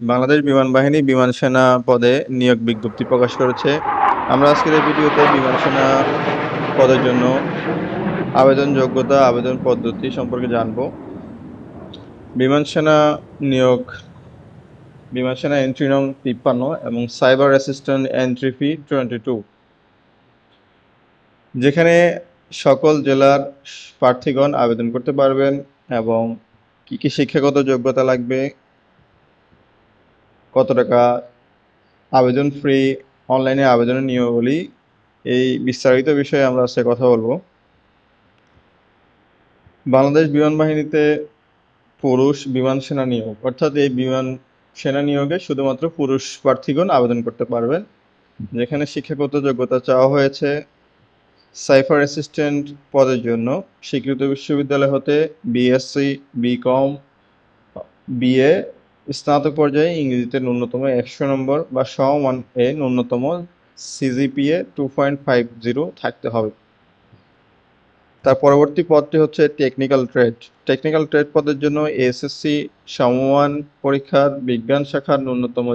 বাংলাদেশ বিমান বাহিনী বিমান সেনা পদে নিয়োগ বিজ্ঞপ্তি প্রকাশ করেছে। আমরা আজকের এই ভিডিওতে বিমান সেনা পদের জন্য আবেদন যোগ্যতা, আবেদন পদ্ধতি সম্পর্কে জানব। বিমান সেনা নিয়োগ, বিমান সেনা এন্ট্রি নং তিপ্পান্ন এবং cyber assistant entry fee twenty two যেখানে সকল জেলার প্রার্থীগণ আবেদন করতে পারবেন এবং কি কি শিক্ষাগত যোগ্যতা লাগবে কত টাকা আবেদন ফ্রি অনলাইনে আবেদনের নিয়মাবলী? এই বিস্তারিত বিষয়ে আমরা আজকে কথা বলব। বাংলাদেশ বিমান বাহিনীতে পুরুষ বিমান সেনা নিয়োগ, অর্থাৎ এই বিমান সেনা নিয়োগে শুধুমাত্র পুরুষ প্রার্থীগণ আবেদন করতে পারবেন। যেখানে শিক্ষাগত যোগ্যতা চাওয়া হয়েছে সাইফার অ্যাসিস্ট্যান্ট পদের জন্য। স্বীকৃত বিশ্ববিদ্যালয় হতে বিএসসি বিকম বিএ স্নাতক পর্যায়ে ইংরেজিতে ন্যূনতম একশো নম্বর বা সমমান এ ন্যূনতম CGPA two point five zero থাকতে হবে। তার পরবর্তী পদটি হচ্ছে টেকনিক্যাল ট্রেড টেকনিক্যাল ট্রেড পদের জন্য এসএসসি সমমান পরীক্ষার বিজ্ঞান শাখার ন্যূনতম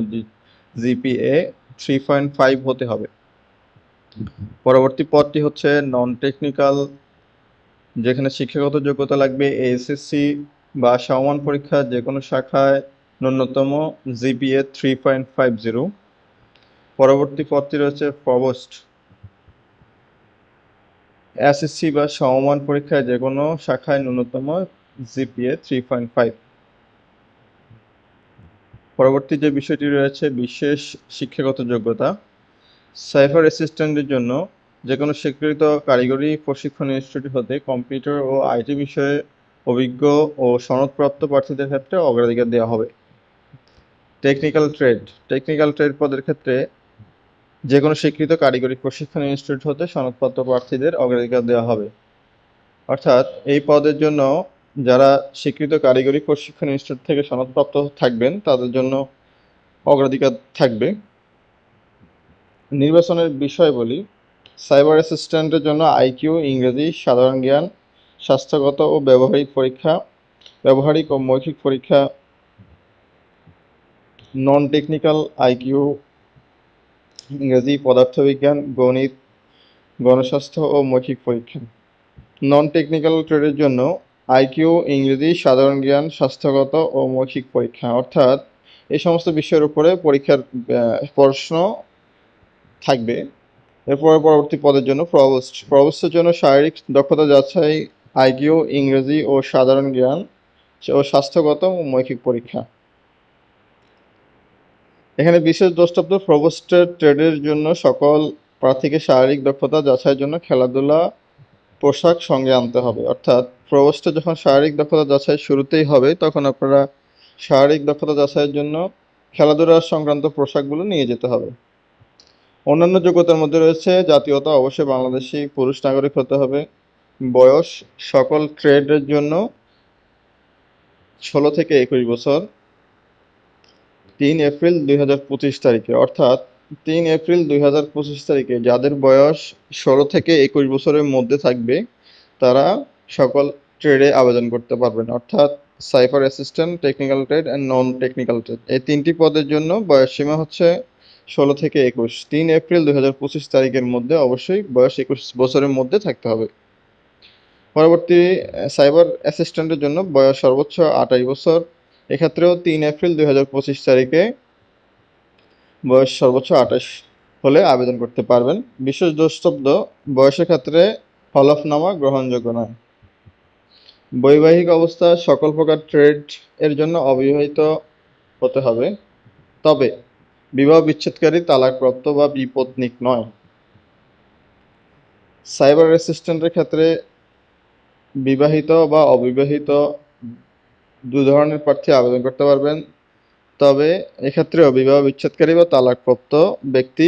জিপিএ থ্রি পয়েন্ট ফাইভ হতে হবে। পরবর্তী পদটি হচ্ছে নন টেকনিক্যাল যেখানে শিক্ষাগত যোগ্যতা লাগবে এসএসসি বা সমমান পরীক্ষা যে কোনো শাখায় ন্যূনতম GPA three point five zero পরবর্তী পদটি রয়েছে প্রবোস্ট। এসএসসি বা সমমান পরীক্ষায় যে কোনো শাখায় ন্যূনতম জিপিএ থ্রি পয়েন্ট ফাইভ পরবর্তী যে বিষয়টি রয়েছে, বিশেষ শিক্ষাগত যোগ্যতা। সাইফার অ্যাসিস্ট্যান্টের জন্য যে কোনো স্বীকৃত কারিগরি প্রশিক্ষণ ইনস্টিটিউট হতে কম্পিউটার ও আইটি বিষয়ে অভিজ্ঞ ও সনদপ্রাপ্ত প্রার্থীদের ক্ষেত্রে অগ্রাধিকার দেওয়া হবে। টেকনিক্যাল ট্রেড টেকনিক্যাল ট্রেড পদের ক্ষেত্রে যে কোনো স্বীকৃত কারিগরি প্রশিক্ষণ ইনস্টিটিউট হতে সনদপ্রাপ্ত প্রার্থীদের অগ্রাধিকার দেওয়া হবে। অর্থাৎ এই পদের জন্য যারা স্বীকৃত কারিগরি প্রশিক্ষণ ইনস্টিটিউট থেকে সনদপ্রাপ্ত থাকবেন, তাদের জন্য অগ্রাধিকার থাকবে। নির্বাচনের বিষয় বলি সাইবার অ্যাসিস্ট্যান্টের জন্য আইকিউ ইংরেজি, সাধারণ জ্ঞান, স্বাস্থ্যগত ও ব্যবহারিক পরীক্ষা, ব্যবহারিক ও মৌখিক পরীক্ষা নন টেকনিক্যাল আইকিউ ইংরেজি পদার্থবিজ্ঞান, গণিত, গণস্বাস্থ্য ও মৌখিক পরীক্ষা। নন টেকনিক্যাল ট্রেডের জন্য আইকিউ ইংরেজি, সাধারণ জ্ঞান, স্বাস্থ্যগত ও মৌখিক পরীক্ষা। অর্থাৎ এই সমস্ত বিষয়ের উপরে পরীক্ষার প্রশ্ন থাকবে। এরপরে পরবর্তী পদের জন্য প্রবোস্ট প্রবোস্টের জন্য শারীরিক দক্ষতা যাচাই আইকিউ ইংরেজি ও সাধারণ জ্ঞান ও স্বাস্থ্যগত ও মৌখিক পরীক্ষা। এখানে বিশেষ দ্রষ্টব্য প্রবোস্টের ট্রেডের জন্য সকল প্রার্থীকে শারীরিক দক্ষতা যাচাইয়ের জন্য খেলাধুলা পোশাক সঙ্গে আনতে হবে। অর্থাৎ প্রবোস্টে যখন শারীরিক দক্ষতা যাচাই শুরুতেই হবে, তখন আপনারা শারীরিক দক্ষতা যাচাইয়ের জন্য খেলাধুলা সংক্রান্ত পোশাকগুলো নিয়ে যেতে হবে। অন্যান্য যোগ্যতার মধ্যে রয়েছে জাতীয়তা, অবশ্যই বাংলাদেশি পুরুষ নাগরিক হতে হবে। বয়স, সকল ট্রেডের জন্য ষোলো থেকে একুশ বছর। তিন এপ্রিল দুই হাজার পঁচিশ তারিখে, অর্থাৎ তিন এপ্রিল দুই হাজার পঁচিশ তারিখে যাদের বয়স ষোলো থেকে একুশ বছরের মধ্যে থাকবে, তারা সকল ট্রেডে আবেদন করতে পারবেন, অর্থাৎ cipher assistant technical trade and non technical trade এই তিনটি পদের জন্য বয়স সীমা হচ্ছে ষোলো থেকে একুশ। তিন এপ্রিল দুই হাজার পঁচিশ তারিখের মধ্যে অবশ্যই বয়স একুশ বছরের মধ্যে থাকতে হবে। পরবর্তী সাইবার অ্যাসিস্ট্যান্টের জন্য বয়স সর্বোচ্চ আঠাশ বছর এক্ষেত্রেও তিন এপ্রিল দুই হাজার পঁচিশ তারিখে বয়স সর্বোচ্চ আঠাশ হলে আবেদন করতে পারবেন। বিশেষ দ্রষ্টব্য, বয়সের ক্ষেত্রে হলফনামা গ্রহণযোগ্য নয়। বৈবাহিক অবস্থা সকল প্রকার ট্রেড এর জন্য অবিবাহিত হতে হবে। তবে বিবাহ বিচ্ছেদকারী তালাকপ্রাপ্ত বা বিপত্নিক নয়। সাইবার অ্যাসিস্ট্যান্টের ক্ষেত্রে বিবাহিত বা অবিবাহিত দু ধরনের প্রার্থী আবেদন করতে পারবেন। তবে এক্ষেত্রেও বিবাহ বিচ্ছেদকারী বা তালাকপ্রাপ্ত ব্যক্তি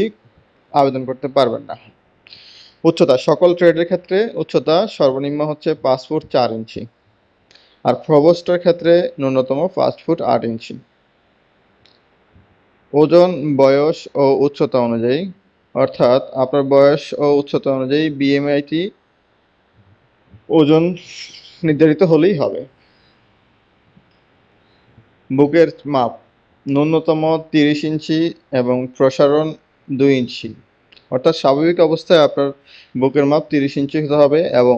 আবেদন করতে পারবেন না। উচ্চতা, সকল ট্রেডের ক্ষেত্রে উচ্চতা সর্বনিম্ন হচ্ছে পাঁচ ফুট চার ইঞ্চি আর প্রবোস্টের ক্ষেত্রে ন্যূনতম পাঁচ ফুট আট ইঞ্চি। ওজন, বয়স ও উচ্চতা অনুযায়ী, অর্থাৎ আপনার বয়স ও উচ্চতা অনুযায়ী বিএমআইটি ওজন নির্ধারিত হলেই হবে। বুকের মাপ ন্যূনতম তিরিশ ইঞ্চি এবং প্রসারণ দুই ইঞ্চি। অর্থাৎ স্বাভাবিক অবস্থায় আপনার বুকের মাপ তিরিশ ইঞ্চি হতে হবে এবং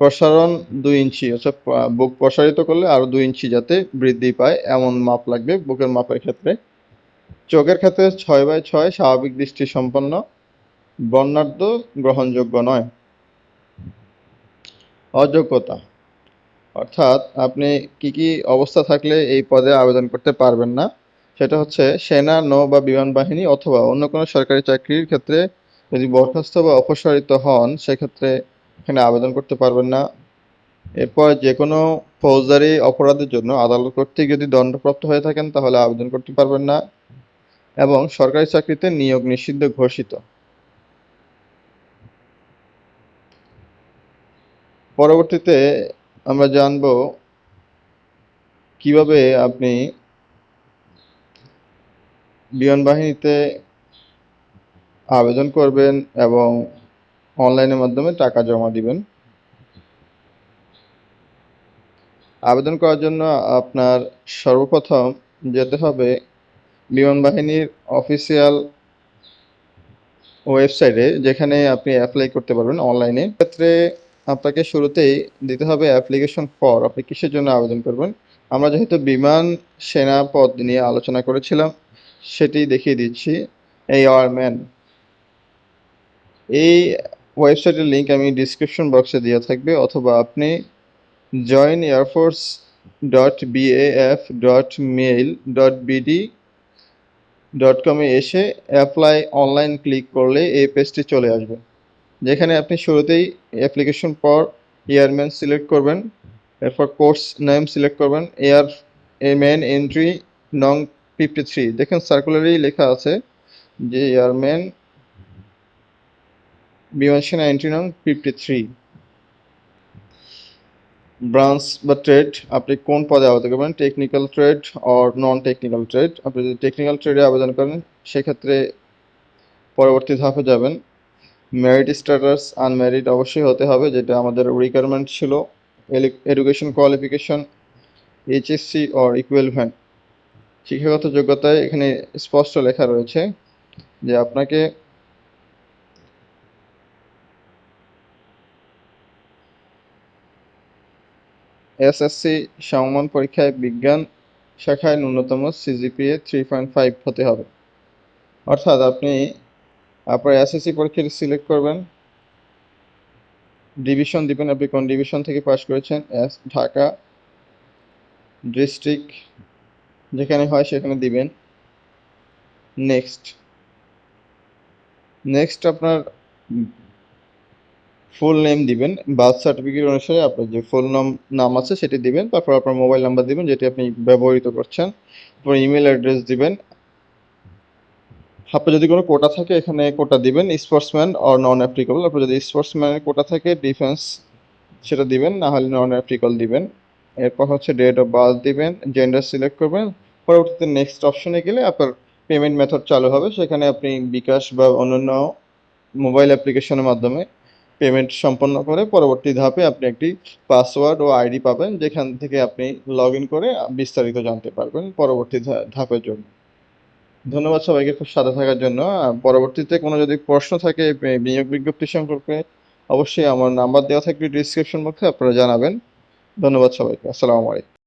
প্রসারণ দুই ইঞ্চি, অর্থাৎ বুক প্রসারিত করলে আরও দুই ইঞ্চি যাতে বৃদ্ধি পায়, এমন মাপ লাগবে বুকের মাপের ক্ষেত্রে। চোখের ক্ষেত্রে ছয় বাই ছয় স্বাভাবিক দৃষ্টি সম্পন্ন বর্ণাঢ্য গ্রহণযোগ্য নয়। অযোগ্যতা অর্থাৎ আপনি কি কি অবস্থা থাকলে এই পদে আবেদন করতে পারবেন না? সেটা হচ্ছে সেনা, নৌ বা বিমান বাহিনী অথবা অন্য কোনো সরকারি চাকরির ক্ষেত্রে যদি বরখাস্ত বা অপসারিত হন, সেক্ষেত্রে এখানে আবেদন করতে পারবেন না। এরপর যে কোনো ফৌজদারি অপরাধের জন্য আদালত কর্তৃক যদি দণ্ডপ্রাপ্ত হয়ে থাকেন, তাহলে আবেদন করতে পারবেন না এবং সরকারি চাকরিতে নিয়োগ নিষিদ্ধ ঘোষিত। পরবর্তীতে আমরা জানব কীভাবে আপনি বিমান বাহিনীতে আবেদন করবেন এবং অনলাইনের মাধ্যমে টাকা জমা দিবেন। আবেদন করার জন্য আপনার সর্বপ্রথম যেতে হবে বিমান বাহিনীর অফিসিয়াল ওয়েবসাইটে, যেখানে আপনি অ্যাপ্লাই করতে পারবেন অনলাইনে। ক্ষেত্রে আপনাকে শুরুতেই দিতে হবে অ্যাপ্লিকেশন ফর আপনি কিসের জন্য আবেদন করবেন? আমরা যেহেতু বিমান, সেনা পদ নিয়ে আলোচনা করেছিলাম, সেটি দেখিয়ে দিচ্ছি। এই ম্যান এই ওয়েবসাইটের লিঙ্ক আমি ডিসক্রিপশন বক্সে দেওয়া থাকবে, অথবা আপনি join air force dot BAF dot mail dot BD dot কমে এসে অ্যাপ্লাই অনলাইন ক্লিক করলে এই পেজটি চলে আসবে। যেখানে আপনি শুরুতেই অ্যাপ্লিকেশন পর এয়ারম্যান সিলেক্ট করবেন, এরপর কোর্স নেম সিলেক্ট করবেন এয়ার এ ম্যান এন্ট্রি নং ফিফটি থ্রি দেখেন সার্কুলারেই লেখা আছে যে এয়ারম্যান বিমান সেনা এন্ট্রি নং ফিফটি থ্রি ব্রাঞ্চ বা ট্রেড আপনি কোন পদে আবেদন করবেন technical trade or non technical trade আপনি যদি টেকনিক্যাল ট্রেডে আবেদন করেন, সেক্ষেত্রে পরবর্তী ধাপে যাবেন। মেরিট স্ট্যাটাস আনমেরিট অবশ্যই হতে হবে, যেটা আমাদের রিকোয়ারমেন্ট ছিল। Education qualification HSC or equivalent শিক্ষাগত যোগ্যতায় এখানে স্পষ্ট লেখা রয়েছে যে আপনাকে এসএসসি সমমান পরীক্ষায় বিজ্ঞান শাখায় ন্যূনতম সিজিপিএ থ্রি পয়েন্ট ফাইভ হতে হবে। অর্থাৎ আপনি আপনার এসএসসি পরীক্ষাটি সিলেক্ট করবেন। ডিভিশন দিবেন আপনি কোন ডিভিশন থেকে পাশ করেছেন? এস ঢাকা ডিস্ট্রিক্ট যেখানে হয় সেখানে দিবেন। নেক্সট নেক্সট আপনার ফুল নেম দিবেন। বার্থ সার্টিফিকেট অনুসারে আপনার যে ফুল নাম নাম আছে সেটি দিবেন। তারপর আপনার মোবাইল নাম্বার দিবেন যেটি আপনি ব্যবহৃত করছেন। তারপর ইমেল অ্যাড্রেস দিবেন। আপনার যদি কোনো কোটা থাকে, এখানে কোটা দিবেন স্পোর্টসম্যান অর নন অ্যাপ্লিকেবল আপনার যদি স্পোর্টসম্যানের কোটা থাকে ডিফেন্স সেটা দিবেন, না হলে নন অ্যাপ্লিকেবল দিবেন। এরপর হচ্ছে ডেট অফ বার্থ দিবেন জেন্ডার সিলেক্ট করবেন। পরবর্তীতে নেক্সট অপশনে গেলে আপনার পেমেন্ট মেথড চালু হবে। সেখানে আপনি বিকাশ বা অন্যান্য মোবাইল অ্যাপ্লিকেশনের মাধ্যমে পেমেন্ট সম্পন্ন করে পরবর্তী ধাপে আপনি একটি পাসওয়ার্ড ও আইডি পাবেন, যেখান থেকে আপনি লগ করে বিস্তারিত জানতে পারবেন পরবর্তী ধাপের জন্য। ধন্যবাদ সবাইকে খুব সাথে থাকার জন্য। পরবর্তীতে কোনো যদি প্রশ্ন থাকে বিনিয়োগ নিয়োগ বিজ্ঞপ্তি সম্পর্কে, অবশ্যই আমার নাম্বার দেওয়া থাকবে ডিসক্রিপশন বক্সে, আপনারা জানাবেন। ধন্যবাদ সবাইকে। আসসালামু আলাইকুম।